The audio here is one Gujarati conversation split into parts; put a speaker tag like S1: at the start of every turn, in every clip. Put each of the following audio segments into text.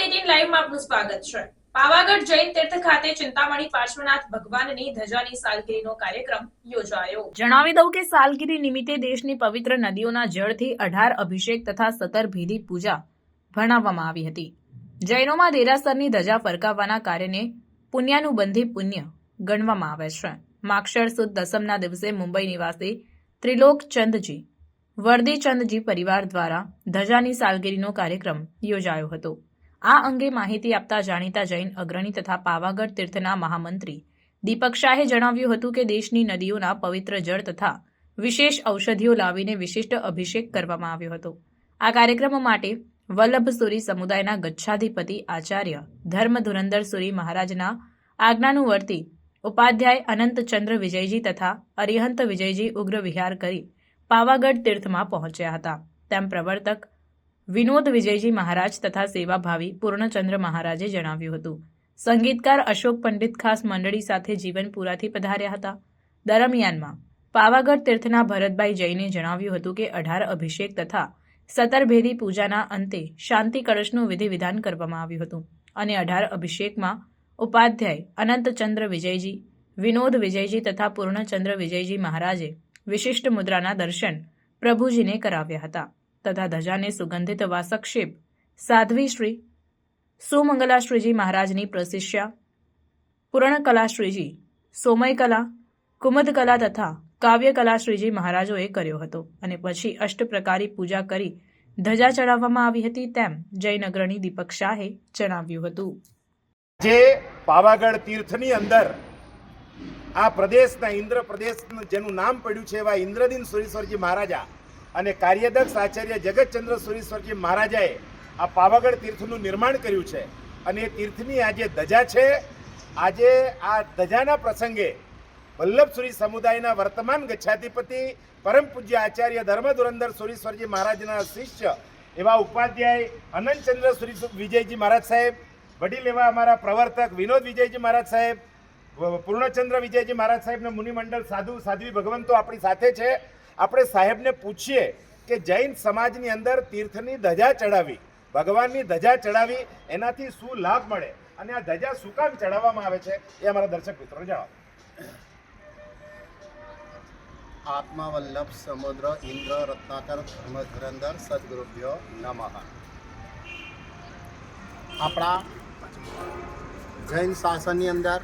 S1: ગુજરાત એટીન લાઈવમાં આપનું સ્વાગત છે. પાવાગઢ જૈન તીર્થ ખાતે ચિંતામણી પાર્શ્વનાથ ભગવાનની ધજાની સાલગીરીનો કાર્યક્રમ યોજાયો.
S2: જણાવી દઉં કે સાલગીરી નિમિત્તે દેશની પવિત્ર નદીઓના જળથી અઢાર અભિષેક તથા સતર ભેદી પૂજા ભણાવવામાં આવી હતી. જૈનોમાં દેરાસરની ધજા ફરકાવવાના કાર્યને પુણ્યાનુબંધી પુણ્ય ગણવામાં આવે છે. માક્ષર સુદ દસમના દિવસે મુંબઈ નિવાસી ત્રિલોક ચંદજી, વર્દી ચંદજી પરિવાર દ્વારા ધજાની સાલગીરીનો કાર્યક્રમ યોજાયો હતો. આ અંગે માહિતી આપતા જાણીતા જૈન અગ્રણી તથા પાવાગઢ તીર્થના મહામંત્રી દીપક શાહે જણાવ્યું હતું કે દેશની નદીઓના પવિત્ર જળ તથા વિશેષ ઔષધિઓ લાવીને વિશિષ્ટ અભિષેક કરવામાં આવ્યો હતો. આ કાર્યક્રમ માટે વલ્લભસુરી સમુદાયના ગચ્છાધિપતિ આચાર્ય ધર્મ સુરી મહારાજના આજ્ઞાનુવર્તી ઉપાધ્યાય અનંતચંદ્ર વિજયજી તથા અરિહંત વિજયજી ઉગ્ર વિહાર કરી પાવાગઢ તીર્થમાં પહોંચ્યા હતા. તેમ પ્રવર્તક વિનોદ વિજયજી મહારાજ તથા સેવાભાવી પૂર્ણચંદ્ર મહારાજે જણાવ્યું હતું. સંગીતકાર અશોક પંડિત ખાસ મંડળી સાથે જીવનપુરાથી પધાર્યા હતા. દરમિયાનમાં પાવાગઢ તીર્થના ભરતભાઈ જૈને જણાવ્યું હતું કે અઢાર અભિષેક તથા સતરભેદી પૂજાના અંતે શાંતિ કળશનું વિધિ વિધાન કરવામાં આવ્યું હતું અને અઢાર અભિષેકમાં ઉપાધ્યાય અનંતચંદ્ર વિજયજી, વિનોદ વિજયજી તથા પૂર્ણચંદ્ર વિજયજી મહારાજે વિશિષ્ટ મુદ્રાના દર્શન પ્રભુજીને કરાવ્યા હતા. તથા ધજાને સુગંધિત વાસક્ષેપ. સાધ્વી શ્રી સુમંગલાશ્રીજી મહારાજની પ્રશિષ્યા. પૂર્ણકલાશ્રીજી, સોમયકલા, કુમદકલા તથા કાવ્યકલાશ્રીજી મહારાજોએ કર્યો હતો અને પછી અષ્ટપ્રકારી પૂજા કરી ધજા ચડાવવામાં આવી હતી તેમ જયનગરની દીપક શાહે જણાવ્યું હતું.
S3: જે પાવાગઢ તીર્થની અંદર આ પ્રદેશના ઇન્દ્ર પ્રદેશ જેનું નામ પડ્યું છે એવા ઇન્દ્રદીન સુરેશ્વરજી મહારાજા અને કાર્યદક્ષ આચાર્ય જગતચંદ્ર સુરેશ્વરજી મહારાજાએ આ પાવાગઢ તીર્થનું નિર્માણ કર્યું છે. અને એ તીર્થની આજે ધજા છે. આજે આ ધજાના પ્રસંગે વલ્લભસુરી સમુદાયના વર્તમાન ગચ્છાધિપતિ પરમ પૂજ્ય આચાર્ય ધર્મધુરંદર સુરેશ્વરજી મહારાજના શિષ્ય એવા ઉપાધ્યાય અનંતચંદ્ર સુરી વિજયજી મહારાજ સાહેબ, વડીલ એવા અમારા પ્રવર્તક વિનોદ વિજયજી મહારાજ સાહેબ પૂર્ણચંદ્ર વિજયજી મહારાજ સાહેબના મુનિમંડળ સાધુ, સાધ્વી ભગવંતો આપણી સાથે છે. આપણે સાહેબને પૂછીએ કે જૈન સમાજની અંદર તીર્થની ધજા ચડાવી, ભગવાનની ધજા ચડાવી, એનાથી શું લાભ મળે? અને આ ધજા શું કામ ચડાવવામાં આવે છે? એ અમારા દર્શક મિત્રો જણાવો.
S4: આત્માવલ્લભ સમુદ્ર ઇન્દ્ર રત્નાકર ધર્મધુરંદર સદગુરુભ્યો નમઃ. આપણા જૈન શાસનની અંદર,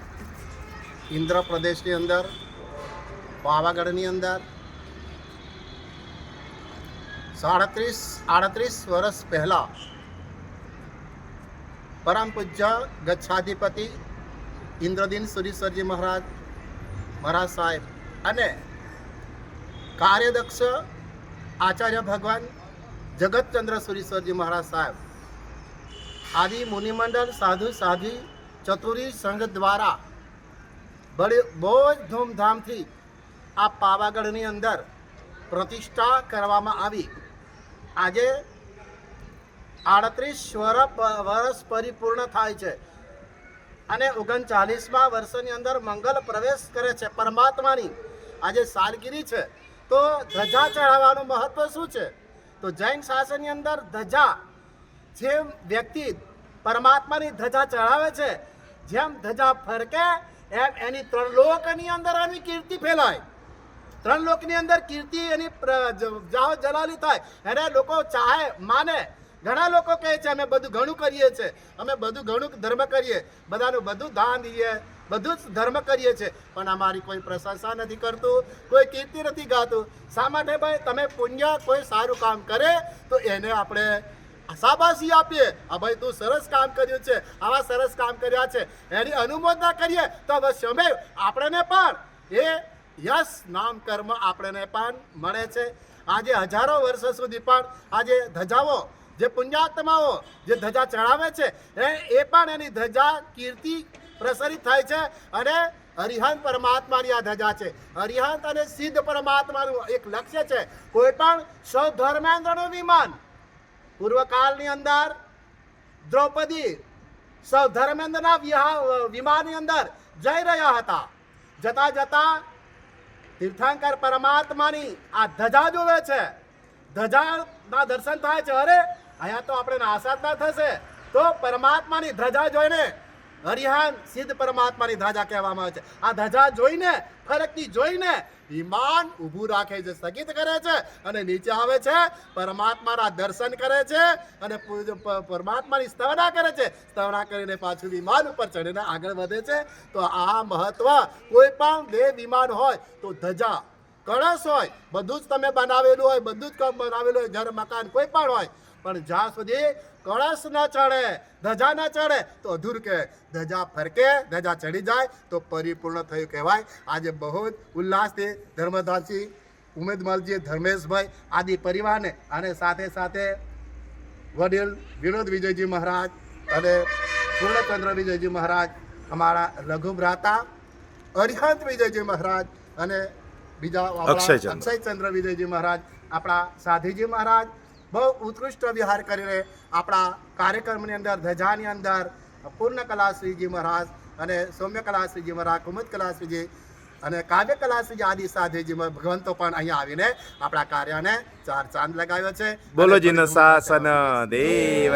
S4: ઇન્દ્ર પ્રદેશની અંદર પાવાગઢની અંદર સાડત્રીસ, આડત્રીસ વર્ષ પહેલાં પરમ પૂજ્ય ગચ્છાધિપતિ ઇન્દ્રદીન સુરીશ્વરજી મહારાજ મહારાજ સાહેબ અને કાર્યદક્ષ આચાર્ય ભગવાન જગતચંદ્ર સુરીશ્વરજી મહારાજ સાહેબ, આદિ મુનિમંડળ સાધુ સાધી ચતુરી સંઘ દ્વારા બડે બહુ જ ધૂમધામથી આ પાવાગઢની અંદર પ્રતિષ્ઠા કરવામાં આવી. આજે આડત્રીસ વર્ષ પરિપૂર્ણ થાય છે. અને ઓગણચાલીસમાં વર્ષની અંદર મંગલ પ્રવેશ કરે છે પરમાત્માની. આજે સાલગીરી છે. તો ધજા ચઢાવવાનું મહત્વ શું છે? તો જૈન શાસનની અંદર ધજા, જે વ્યક્તિ પરમાત્માની ધજા ચઢાવે છે, જેમ ધજા ફરકે, એમ એની ત્રણ લોકની અંદર આની કીર્તિ ફેલાય. ત્રણ લોકની અંદર કીર્તિ એની પ્ર- જ- જલાલી થાય. એને લોકો ચાહે, માને. ઘણા લોકો કહે છે, અમે બધું ઘણું કરીએ છીએ. અમે બધું ઘણું ધર્મ કરીએ. બધાનું બધું દાન દઈએ. બધું જ ધર્મ કરીએ છીએ. પણ અમારી કોઈ પ્રશંસા નથી કરતું, કોઈ કીર્તિ નથી ગાતું. શા માટે ભાઈ? તમે પુણ્ય કોઈ સારું કામ કરે, તો એને આપણે શાબાશી આપીએ. આ ભાઈ તું સરસ કામ કર્યું છે. આવા સરસ કામ કર્યા છે. એની અનુમોદના કરીએ તો અવશ્ય અમે આપણને પણ. એ યશ નામ કર્મ આપણને પણ મળે છે. આજે હજારો વર્ષો સુધી પણ આજે ધજાઓ, જે પુણ્યાત્માઓ, જે ધજા ચડાવે છે, એ એ પણ એની ધજા, કીર્તિ પ્રસરિત થાય છે અને હરિહંત પરમાત્માની આ ધજા છે. હરિહંત અને સિદ્ધ પરમાત્માનું એક લક્ષ્ય છે. કોઈ પણ સૌ ધર્મેન્દ્રનું વિમાન, પૂર્વકાળની અંદર દ્રૌપદી સૌ ધર્મેન્દ્રના વિમાનની અંદર જઈ રહ્યા હતા. જતા જતા તીર્થંકર પરમાત્માની આ ધજા જોવે છે. ધજાના દર્શન થાય છે. અરે, અહીંયા તો આપણે નાસાદ ના થશે. તો તો પરમાત્માની ધજા જોઈને હરિહાન સિદ્ધ પરમાત્માની ધજા કહેવામાં આવે છે. આ ધજા જોઈને ફરકતી જોઈને વિમાન ઊભું રાખે છે, સ્થગિત કરે છે અને નીચે આવે છે, પરમાત્માના દર્શન કરે છે અને પરમાત્માની સ્તવના કરે છે. સ્તવના કરીને પાછું વિમાન ઉપર ચડીને આગળ વધે છે. તો આ મહત્વ, કોઈ પણ દેહ વિમાન હોય તો ધજા, કળશ હોય, બધું જ તમે બનાવેલું હોય, બધું જ બનાવેલું હોય, ઘર, મકાન, કોઈ પણ હોય પણ જ્યાં સુધી કળશ ના ચડે ધજા ના ચડે તો અધૂર કે ધજા ફરકે ધજા ચડી જાય તો પરિપૂર્ણ થયું કહેવાય આજે બહુ જ ઉલ્લાસથી ધર્મદાસજી ઉમેદમાલજી ધર્મેશભાઈ આદિ પરિવારને અને સાથે સાથે વડીલ વિનોદ વિજયજી મહારાજ અને પૂર્ણચંદ્ર વિજયજી મહારાજ અમારા લઘુ ભ્રાતા અરિહંત વિજયજી મહારાજ અને બીજા.
S3: અક્ષયચંદ્ર
S4: વિજયજી મહારાજ આપણા સાધીજી મહારાજ બહુ ઉત્કૃષ્ટ વિહાર કરીને આપણા કાર્યક્રમની અંદર ધજાની અંદર પૂર્ણ કલાશ્રીજી મહારાજ અને સૌમ્ય કલાશ્રીજી મહારાજ કુમુદ કલાશ્રીજી અને કાવ્ય કલાશ્રીજી આદિ સાધેજી ભગવંતો પણ અહીંયા આવીને આપણા કાર્યને ચાર ચાંદ લગાવ્યો છે.
S3: બોલો જીન શાસન દેવ